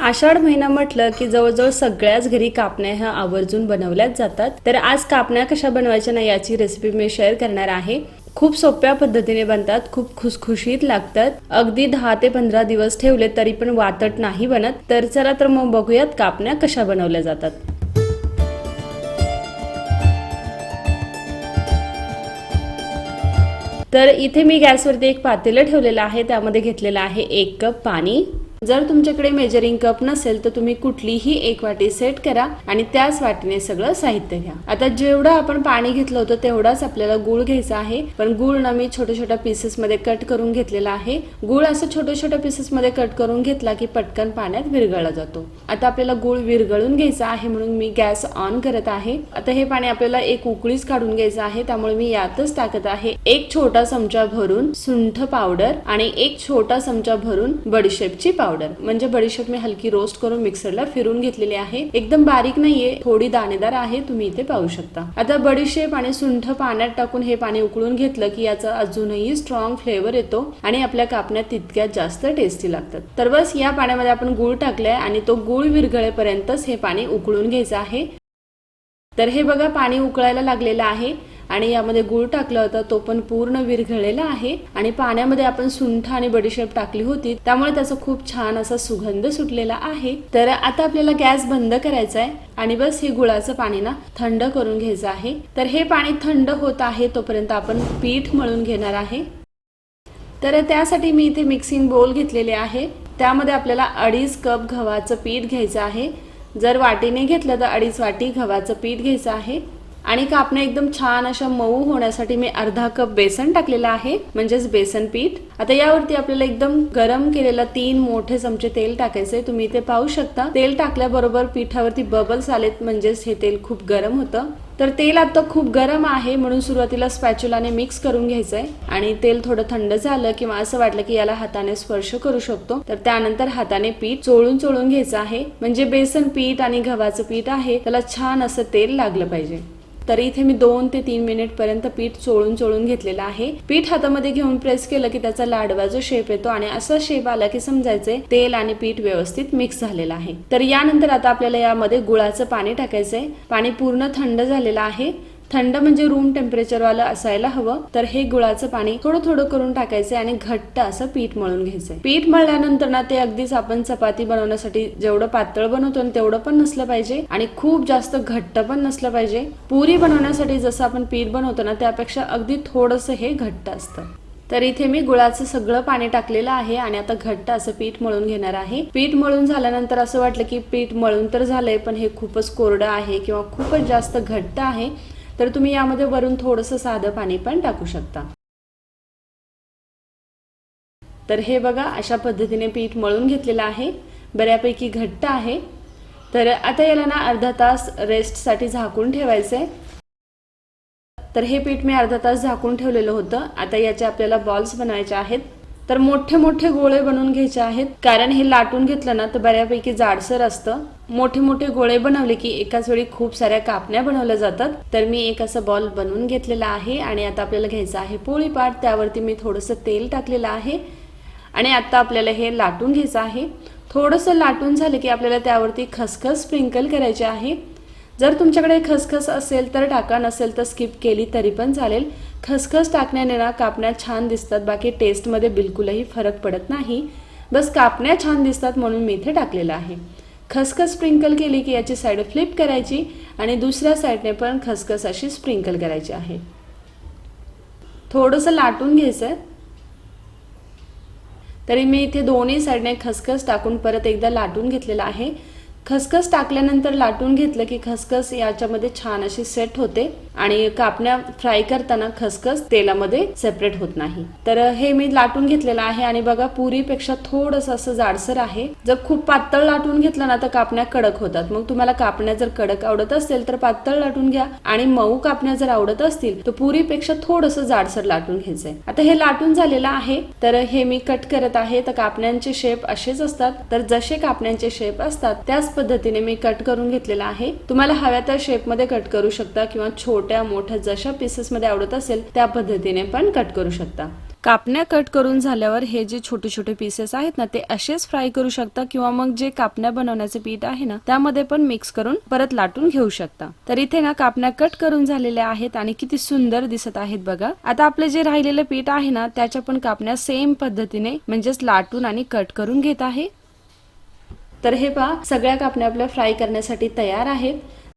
आषाढ महिना म्हटलं की जवळजवळ सगळ्याच घरी कापण्या ह्या आवर्जून बनवल्याच जातात. तर आज कापण्या कशा बनवायच्या ना याची रेसिपी मी शेअर करणार आहे. खूप सोप्या पद्धतीने बनतात खूप खुसखुशीत लागतात. अगदी दहा ते पंधरा दिवस ठेवले तरी पण वातट नाही बनत. तर चला तर मग बघूयात कापण्या कशा बनवल्या जातात. तर इथे मी गॅसवरती एक पातेलं ठेवलेलं आहे. त्यामध्ये घेतलेलं आहे एक कप पाणी. जर तुमच्याकडे मेजरिंग कप नसेल तर तुम्ही कुठलीही एक वाटी सेट करा आणि त्याच वाटीने सगळं साहित्य घ्या. आता जेवढं आपण पाणी घेतलं होतं तेवढाच आपल्याला गुळ घ्यायचा आहे. पण गुळ ना मी छोट्या छोट्या पीसेस मध्ये कट करून घेतलेला आहे. गुळ असं छोट्या छोट्या पीसेस मध्ये कट करून घेतला की पटकन पाण्यात विरघळला जातो. आता आपल्याला गुळ विरघळून घ्यायचा आहे म्हणून मी गॅस ऑन करत आहे. आता हे पाणी आपल्याला एक उकळीच काढून घ्यायचं आहे. त्यामुळे मी यातच टाकत आहे. एक छोटा चमचा भरून सुंठ पावडर आणि एक छोटा चमचा भरून बडीशेपची पावडर म्हणजे बडीशेप मी हलकी रोस्ट करून मिक्सरला फिरून घेतलेली आहे. एकदम बारीक नाहीये थोडी दाणेदार आहे तुम्ही इथे पाहू शकता. आता बडीशेप आणि सुंठ पाण्यात टाकून हे पाणी उकळून घेतलं की याचा अजूनही स्ट्रॉंग फ्लेवर येतो आणि आपल्या कापण्यात तितक्यात जास्त टेस्टी लागतात. तर बस या पाण्यामध्ये आपण गुळ टाकलाय आणि तो गुळ विरघळेपर्यंतच हे पाणी उकळून घ्यायचं आहे. तर हे बघा पाणी उकळायला लागलेलं आहे. आणि यामध्ये गूळ टाकला होता तो पण पूर्ण विरघळलेला आहे. आणि पाण्यामध्ये आपण सुंठ आणि बडीशेप टाकली होती त्यामुळे त्याचा खूप छान असा सुगंध सुटलेला आहे. तर आता आपल्याला गॅस बंद करायचा आहे आणि बस हे गुळाचं पाणी ना थंड करून घ्यायचं आहे. तर हे पाणी थंड होत आहे तोपर्यंत आपण पीठ मळून घेणार आहे. तर त्यासाठी मी इथे मिक्सिंग बोल घेतलेले आहे. त्यामध्ये आपल्याला अडीच कप गव्हाचं पीठ घ्यायचं आहे. जर वाटीने घेतलं तर अडीच वाटी गव्हाचं पीठ घ्यायचं आहे. आणि कापण्या एकदम छान अशा मऊ होण्यासाठी मी अर्धा कप बेसन टाकलेलं आहे म्हणजेच बेसन पीठ. आता यावरती आपल्याला एकदम गरम केलेला तीन मोठे चमचे तेल टाकायचे तुम्ही इथे पाहू शकता. तेल टाकल्याबरोबर पिठावरती बबल्स आलेत म्हणजेच हे तेल खूप गरम होतं. तर तेल आता खूप गरम आहे म्हणून सुरुवातीला स्पॅच्युलाने मिक्स करून घ्यायचंय. आणि तेल थोडं थंड झालं किंवा असं वाटलं की याला हाताने स्पर्श करू शकतो. तर त्यानंतर हाताने पीठ चोळून चोळून घ्यायचं आहे. म्हणजे बेसन पीठ आणि गव्हाचं पीठ आहे त्याला छान असं तेल लागलं पाहिजे. तर इथे मी दोन ते तीन मिनिट पर्यंत पीठ चोळून चोळून घेतलेलं आहे. पीठ हातामध्ये घेऊन प्रेस केलं की त्याचा लाडवा जो शेप येतो आणि असा शेप आला की समजायचे तेल आणि पीठ व्यवस्थित मिक्स झालेलं आहे. तर यानंतर आता आपल्याला यामध्ये गुळाचं पाणी टाकायचंय. पाणी पूर्ण थंड झालेलं आहे. थंड म्हणजे रूम टेम्परेचरवालं असायला हवं तर हे गुळाचं पाणी थोडं थोडं करून टाकायचं आणि घट्ट असं पीठ मळून घ्यायचंय पीठ मळल्यानंतर ना ते अगदीच आपण चपाती बनवण्यासाठी जेवढं पातळ बनवतो तेवढं पण नसलं पाहिजे आणि खूप जास्त घट्ट पण नसलं पाहिजे. पुरी बनवण्यासाठी जसं आपण पीठ बनवतो ना त्यापेक्षा अगदी थोडंसं हे घट्ट असतं. तर इथे मी गुळाचं सगळं पाणी टाकलेलं आहे आणि आता घट्ट असं पीठ मळून घेणार आहे. पीठ मळून झाल्यानंतर असं वाटलं की पीठ मळून तर झालंय पण हे खूपच कोरडं आहे किंवा खूपच जास्त घट्ट आहे. तर तुम्ही यामध्ये वरून थोडंसं साधं पाणी पण टाकू शकता. तर हे बघा अशा पद्धतीने पीठ मळून घेतलेलं आहे. बऱ्यापैकी घट्ट आहे. तर आता याला ना अर्धा तास रेस्टसाठी झाकून ठेवायचं आहे तर हे पीठ मी अर्धा तास झाकून ठेवलेलं होतं. आता याचे आपल्याला बॉल्स बनवायचे आहेत. तर मोठे मोठे गोळे बनवून घ्यायचे आहेत. कारण हे लाटून घेतलं ना तर बऱ्यापैकी जाडसर असतं. मोठे मोठे गोळे बनवले की एकाच वेळी खूप साऱ्या कापण्या बनवल्या जातात. तर मी एक असं बॉल बनवून घेतलेला आहे आणि आता आपल्याला घ्यायचं आहे पोळीपाट. त्यावरती मी थोडंसं तेल टाकलेलं आहे. आणि आता आपल्याला हे लाटून घ्यायचं आहे. थोडंसं लाटून झालं की आपल्याला त्यावरती खसखस स्प्रिंकल करायचे आहे. जर तुमच्याकडे खसखस असेल तर टाका नसेल तर स्किप केली तरी पण चालेल. खसखस टाकण्याने ना कापण्या छान दिसतात. बाकी टेस्टमध्ये बिलकुलही फरक पडत नाही. बस कापण्या छान दिसतात म्हणून मी इथे टाकलेलं आहे. खसखस स्प्रिंकल केली की याची साईड फ्लिप करायची आणि दुसऱ्या साईडने पण खसखस अशी स्प्रिंकल करायची आहे. थोडंसं लाटून घ्यायचं आहे तरी मी इथे दोन्ही साईडने खसखस टाकून परत एकदा लाटून घेतलेलं आहे. खसखस टाकल्यानंतर लाटून घेतलं की खसखस याच्यामध्ये छान अशी सेट होते आणि कापण्या फ्राय करताना खसखस तेलामध्ये सेपरेट होत नाही. तर हे मी लाटून घेतलेलं आहे आणि बघा पुरीपेक्षा थोडस असं जाडसर आहे. जर खूप पातळ लाटून घेतलं ना तर कापण्या कडक होतात. मग तुम्हाला कापण्या जर कडक आवडत असेल तर पातळ लाटून घ्या आणि मऊ कापण्या जर आवडत असतील तर पुरीपेक्षा थोडस जाडसर लाटून घ्यायचंय. आता हे लाटून झालेलं आहे. तर हे मी कट करत आहे. तर कापण्यांचे शेप असेच असतात. तर जसे कापण्यांचे शेप असतात त्याच पद्धतीने मी कट करून घेतलेला आहे. तुम्हाला हव्या त्या शेपमध्ये कट करू शकता किंवा छोट्या मोठ्या जशा पीसेसमध्ये आवडत असेल त्या पद्धतीने पण कट करू शकता. कापण्या कट करून झाल्यावर हे जे छोटे छोटे पीसेस आहेत ना ते असेच फ्राय करू शकता किंवा मग जे कापण्या बनवण्याचे पीठ आहे ना त्यामध्ये पण मिक्स करून परत लाटून घेऊ शकता. तर इथे ना कापण्या कट करून झालेल्या आहेत आणि किती सुंदर दिसत आहेत बघा. आता आपले जे राहिलेले पीठ आहे ना त्याच्या पण कापण्या सेम पद्धतीने म्हणजेच लाटून आणि कट करून घेत आहे. तर हे पहा सगळ्या कापण्या आपल्या फ्राय करण्यासाठी तयार आहेत.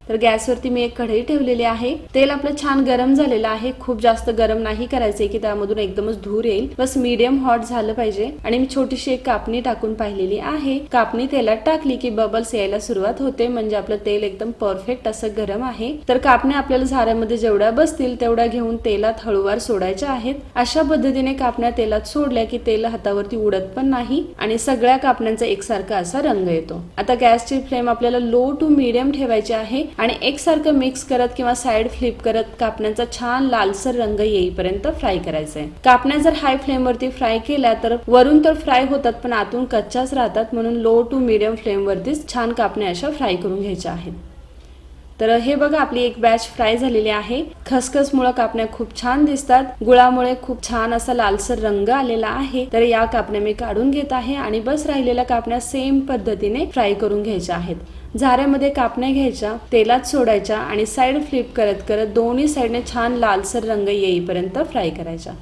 तर गॅसवरती मी एक कढई ठेवलेली आहे. तेल आपलं छान गरम झालेलं आहे. खूप जास्त गरम नाही करायचंय की त्यामधून एकदमच धूर येईल. बस मीडियम हॉट झालं पाहिजे. आणि मी छोटीशी एक कापणी टाकून पाहिलेली आहे. कापणी तेलात टाकली की बबल्स यायला सुरुवात होते. म्हणजे आपलं तेल एकदम परफेक्ट असं गरम आहे. तर कापण्या आपल्याला झाऱ्यामध्ये जेवढ्या बसतील तेवढ्या घेऊन तेलात हळूवार सोडायच्या आहेत. अशा पद्धतीने कापण्या तेलात सोडल्या की तेल हातावरती उडत पण नाही आणि सगळ्या कापण्यांचा एकसारखा असा रंग येतो. आता गॅसची फ्लेम आपल्याला लो टू मिडियम ठेवायची आहे. आणि एकसारखं मिक्स करत किंवा साइड फ्लिप करत कापण्याचा छान लालसर रंग येईपर्यंत फ्राय करायचा. आहे कापण्या जर हाय फ्लेम वरती फ्राय केल्या तर वरून तर फ्राय होतात पण आतून कच्च्याच राहतात म्हणून लो टू मिडियम फ्लेम वरतीच छान कापण्या अशा फ्राय करून घ्यायच्या आहेत. तर हे बघा आपली एक बॅच फ्राय झालेली आहे. खसखसमुळे कापण्या खूप छान दिसतात. गुळामुळे खूप छान असा लालसर रंग आलेला आहे. तर या कापण्या मी काढून घेत आहे आणि बस राहिलेल्या कापण्या सेम पद्धतीने फ्राय करून घ्यायच्या आहेत. झाऱ्यामध्ये कापण्या घ्यायच्या तेलात सोडायच्या आणि साईड फ्लिप करत करत दोन्ही साईडने छान लालसर रंग येईपर्यंत फ्राय करायच्या.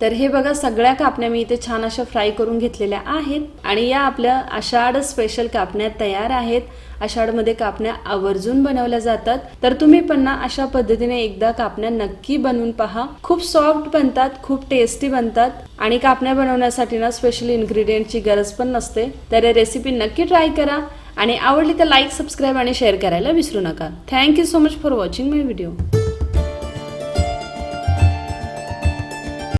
तर हे बघा सगळ्या कापण्या मी इथे छान अशा फ्राय करून घेतलेल्या आहेत आणि या आपल्या आषाढ स्पेशल कापण्या तयार आहेत. आषाढमध्ये कापण्या आवर्जून बनवल्या जातात. तर तुम्ही पण ना अशा पद्धतीने एकदा कापण्या नक्की बनवून पहा. खूप सॉफ्ट बनतात खूप टेस्टी बनतात आणि कापण्या बनवण्यासाठी ना स्पेशल इन्ग्रेडियंटची गरज पण नसते. तर रेसिपी नक्की ट्राय करा आणि आवडली तर लाईक सबस्क्राईब आणि शेअर करायला विसरू नका. Thank you so much for watching my video